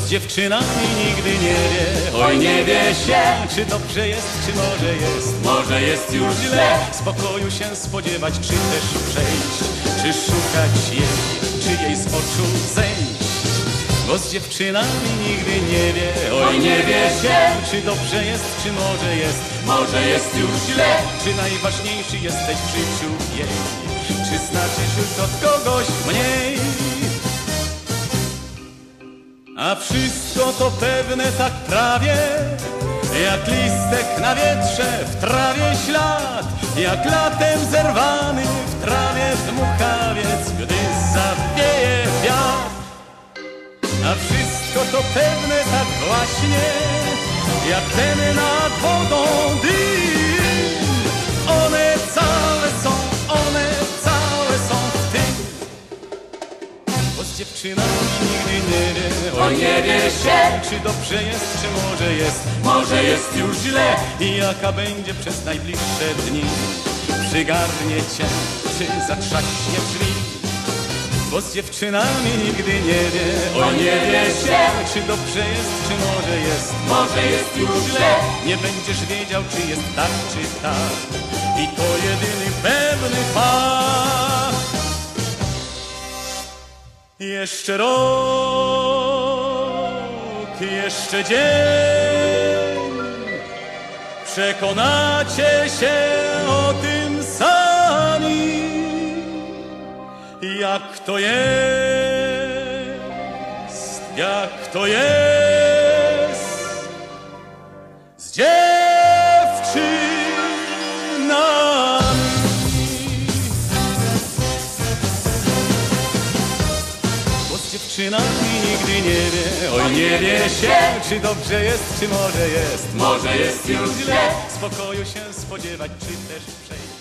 dziewczynami nigdy nie wie. Oj, nie wie się, Czy dobrze jest, czy może jest. Może jest już źle. Spokoju się spodziewać, czy też przejść. Czy szukać jej, czy jej z oczu zejść. Bo z dziewczynami nigdy nie wie. Oj, nie wie się, Czy dobrze jest, czy może jest. Może jest już źle. Czy najważniejszy jesteś w życiu jej? Czy znaczysz już od kogoś mniej A wszystko to pewne tak prawie Jak listek na wietrze w trawie ślad Jak latem zerwany w trawie dmuchawiec Gdy zawieje wiatr. A wszystko to pewne tak właśnie, jak ten nad wodą Bo z dziewczynami nigdy nie wie, Oj, nie wie się, czy dobrze jest, czy może jest. może jest już źle. I jaka będzie przez najbliższe dni Przygarnie cię, czy zatrzaśnie drzwi Bo z dziewczynami nigdy nie wie Oj, nie wie się, Czy dobrze jest, czy może jest może jest już źle. Nie będziesz wiedział, czy jest tak, czy tak I to jedyny pewny fakt Jeszcze rok, jeszcze dzień. Przekonacie się o tym sami. Jak to jest, jak to jest Dziewczynami nigdy nie wie, oj nie wie się, czy dobrze jest, czy może jest. Może jest już źle. Spokoju się spodziewać, czy też przejść.